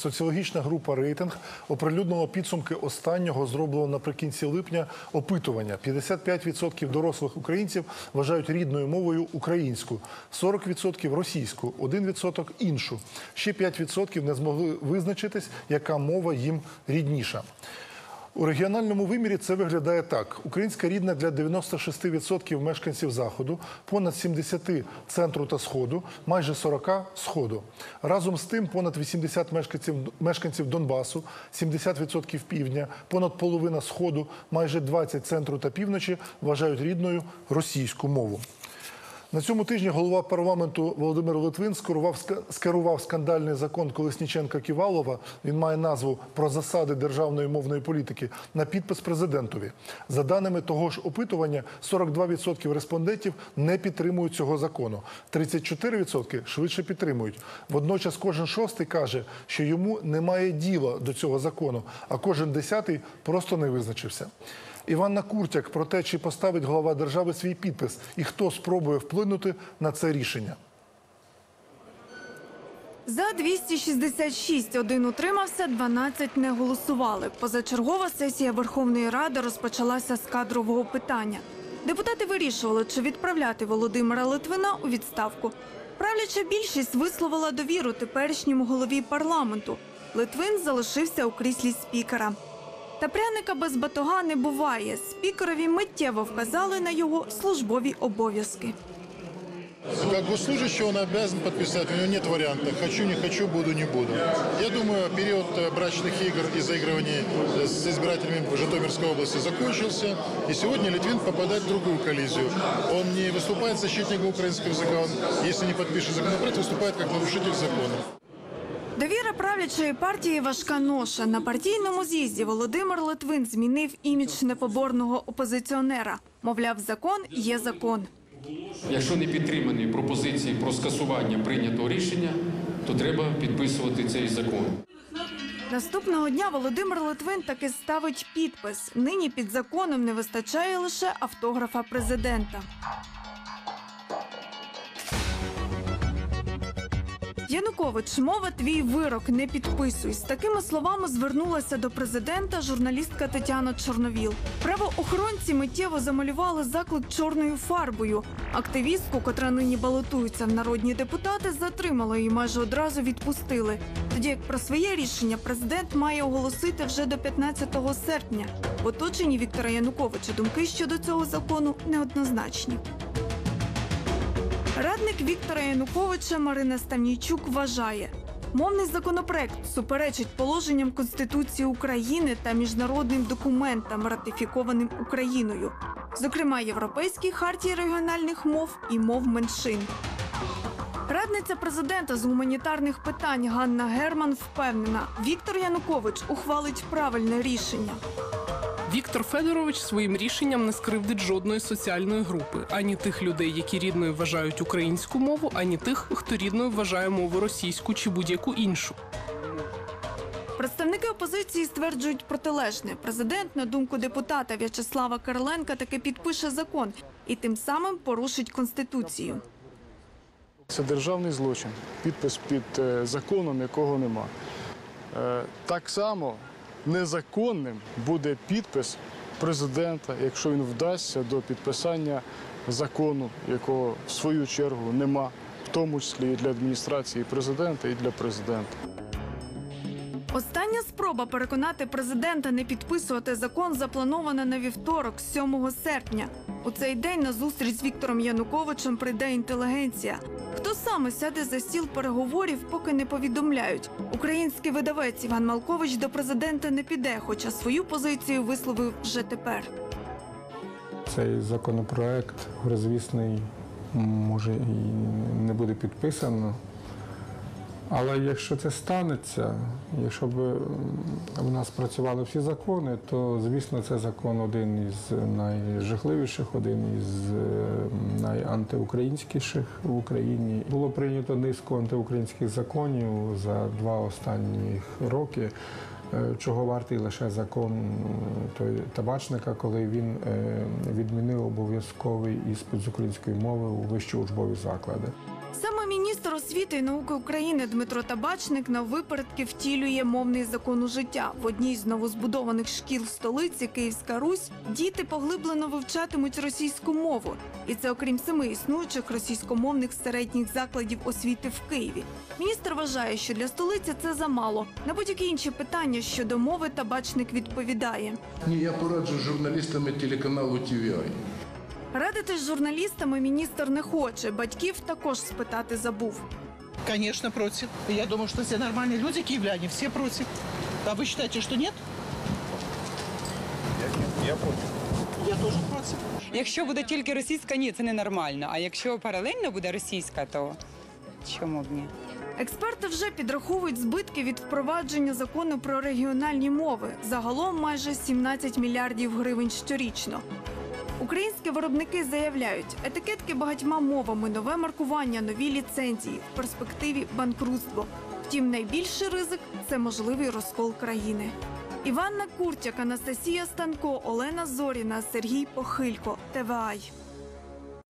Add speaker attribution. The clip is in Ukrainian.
Speaker 1: Соціологічна група рейтинг оприлюднила підсумки останнього зробленого наприкінці липня опитування. 55% дорослих українців вважають рідною мовою українську, 40% російську, 1% іншу. Ще 5% не змогли визначитись, яка мова їм рідніша. У регіональному вимірі це виглядає так: українська рідна для 96% мешканців заходу, понад 70 центру та сходу, майже 40 сходу. Разом з тим, понад 80 мешканців мешканців Донбасу, 70% півдня, понад половина сходу, майже 20 центру та півночі вважають рідною російську мову. На цьому тижні голова парламенту Володимир Литвин скерував, ска- скерував скандальний закон Колесніченка Ківалова. Він має назву про засади державної мовної політики на підпис президентові. За даними того ж опитування, 42% респондентів не підтримують цього закону. 34% швидше підтримують. Водночас кожен шостий каже, що йому немає діла до цього закону, а кожен десятий просто не визначився. Іванна Куртяк про те, чи поставить глава держави свій підпис і хто спробує вплинути на це рішення.
Speaker 2: За 266 один утримався, 12 не голосували. Позачергова сесія Верховної Ради розпочалася з кадрового питання. Депутати вирішували, чи відправляти Володимира Литвина у відставку. Правляча більшість висловила довіру теперішньому голові парламенту. Литвин залишився у кріслі спікера. Та пряника без батога не буває. Спікерові миттєво вказали на його службові обов'язки.
Speaker 3: Как госслужащий он обязан подписать, у него нет варианта. Хочу, не хочу, буду, не буду. Я думаю, период э, брачных игр и заигрываний э, с избирателями в Житомирской области закончился. И сегодня Литвин попадает в другую коллизию. Он не выступает защитником украинского языка, он, если не подпишет законопроект, выступает как нарушитель закона.
Speaker 2: Довіра правлячої партії важка ноша. На партійному з'їзді Володимир Литвин змінив імідж непоборного опозиціонера. Мовляв, закон є закон.
Speaker 4: Якщо не підтримані пропозиції про скасування прийнятого рішення, то треба підписувати цей закон.
Speaker 2: Наступного дня Володимир Литвин таки ставить підпис. Нині під законом не вистачає лише автографа президента. Янукович, мова твій вирок, не підписуй. З такими словами звернулася до президента журналістка Тетяна Чорновіл. Правоохоронці миттєво замалювали заклик чорною фарбою. Активістку, котра нині балотується в народні депутати, затримали і майже одразу відпустили. Тоді як про своє рішення президент має оголосити вже до 15 серпня. В оточенні Віктора Януковича думки щодо цього закону неоднозначні. Радник Віктора Януковича Марина Ставнійчук вважає, мовний законопроект суперечить положенням Конституції України та міжнародним документам, ратифікованим Україною, зокрема Європейській хартії регіональних мов і мов меншин. Радниця президента з гуманітарних питань Ганна Герман впевнена, Віктор Янукович ухвалить правильне рішення.
Speaker 5: Віктор Федорович своїм рішенням не скривдить жодної соціальної групи, ані тих людей, які рідною вважають українську мову, ані тих, хто рідною вважає мову російську чи будь-яку іншу.
Speaker 2: Представники опозиції стверджують протилежне. Президент, на думку депутата В'ячеслава Карленка, таки підпише закон і тим самим порушить конституцію.
Speaker 6: Це державний злочин, підпис під е, законом, якого нема. Е, Так само незаконним буде підпис президента, якщо він вдасться до підписання закону, якого в свою чергу нема, в тому числі і для адміністрації президента, і для президента.
Speaker 2: Остання спроба переконати президента не підписувати закон запланована на вівторок, 7 серпня. У цей день на зустріч з Віктором Януковичем прийде інтелігенція. Хто саме сяде за стіл переговорів, поки не повідомляють. Український видавець Іван Малкович до президента не піде, хоча свою позицію висловив вже тепер.
Speaker 7: Цей законопроект розвісний може і не буде підписано. Але якщо це станеться, якщо б у нас працювали всі закони, то звісно це закон один із найжахливіших, один із е, найантиукраїнськіших в Україні. Було прийнято низку антиукраїнських законів за два останні роки. е, Чого вартий лише закон той табачника, коли він е, відмінив обов'язковий іспит з української мови у вищі учбові заклади.
Speaker 2: Саме міністр освіти і науки України Дмитро Табачник на випередки втілює мовний закон у життя. В одній з новозбудованих шкіл столиці Київська Русь діти поглиблено вивчатимуть російську мову, і це окрім семи існуючих російськомовних середніх закладів освіти в Києві. Міністр вважає, що для столиці це замало. На будь-які інші питання щодо мови табачник відповідає.
Speaker 8: Ні, я пораджу журналістами телеканалу TVI.
Speaker 2: Радити з журналістами міністр не хоче. Батьків також спитати забув.
Speaker 9: Конечно, против. Я думаю, что все нормальные люди, киевляне, все против. А вы считаете, что нет? Я, против. Я тоже против.
Speaker 10: Якщо буде тільки російська, ні, це ненормально. А якщо паралельно буде російська, то чому б ні?
Speaker 2: Експерти вже підраховують збитки від впровадження закону про регіональні мови. Загалом майже 17 мільярдів гривень щорічно. Українські виробники заявляють, етикетки багатьма мовами, нове маркування, нові ліцензії, в перспективі банкрутство. Втім, найбільший ризик це можливий розкол країни. Іванна Куртяк, Анастасія Станко, Олена Зоріна, Сергій Похилько, ТВАЙ.